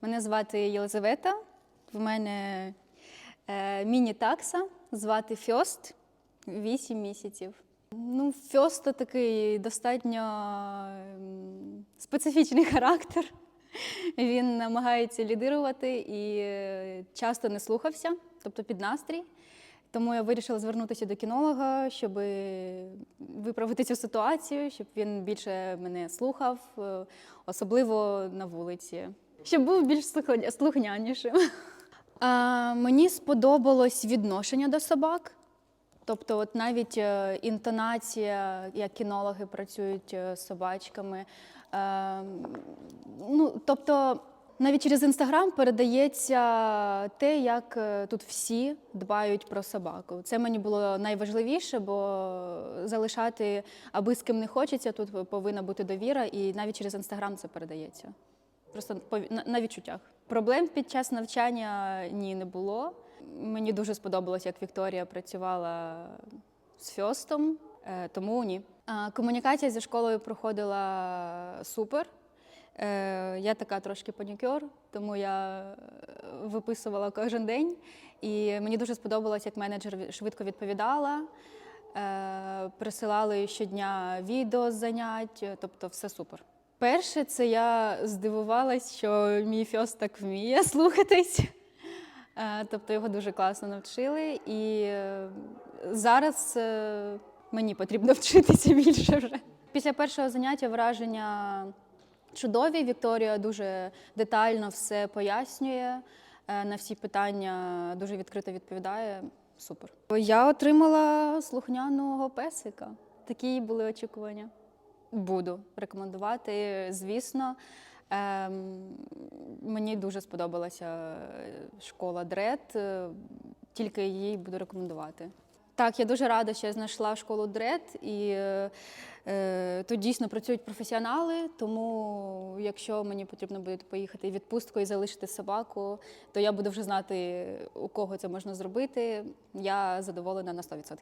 Мене звати Єлизавета. В мене е, міні-такса, звати Фьост, 8 місяців. Ну, Фьоста такий достатньо ем, специфічний характер. Він намагається лідирувати і е, часто не слухався, тобто під настрій. Тому я вирішила звернутися до кінолога, щоб виправити цю ситуацію, щоб він більше мене слухав, е, особливо на вулиці, щоб був більш слухня- слухнянішим. А, мені сподобалось відношення до собак. Тобто, от навіть е, інтонація, як кінологи працюють е, з собачками. Е, ну, тобто, навіть через інстаграм передається те, як е, тут всі дбають про собаку. Це мені було найважливіше, бо залишати аби з ким не хочеться, тут повинна бути довіра, і навіть через інстаграм це передається. Просто на- відчуттях. Проблем під час навчання ні не було. Мені дуже сподобалось, як Вікторія працювала з Фьостом, е, тому ні. Комунікація зі школою проходила супер. Е, Я така трошки панікер, тому я е, виписувала кожен день. І мені дуже сподобалось, як менеджер швидко відповідала. Присилали щодня відео з занять, тобто все супер. Перше, це я здивувалась, що мій фьос так вміє слухатись. Е, Тобто його дуже класно навчили. І е, зараз е, мені потрібно вчитися більше вже. Після першого заняття враження чудові. Вікторія дуже детально все пояснює, на всі питання дуже відкрито відповідає. Супер. Я отримала слухняного песика. Такі були очікування. Буду рекомендувати, звісно. Ем, мені дуже сподобалася школа Дред, е, тільки її буду рекомендувати. Так, я дуже рада, що я знайшла школу Дред, і е, тут дійсно працюють професіонали. Тому, якщо мені потрібно буде поїхати в відпустку і залишити собаку, то я буду вже знати, у кого це можна зробити. Я задоволена на 100%.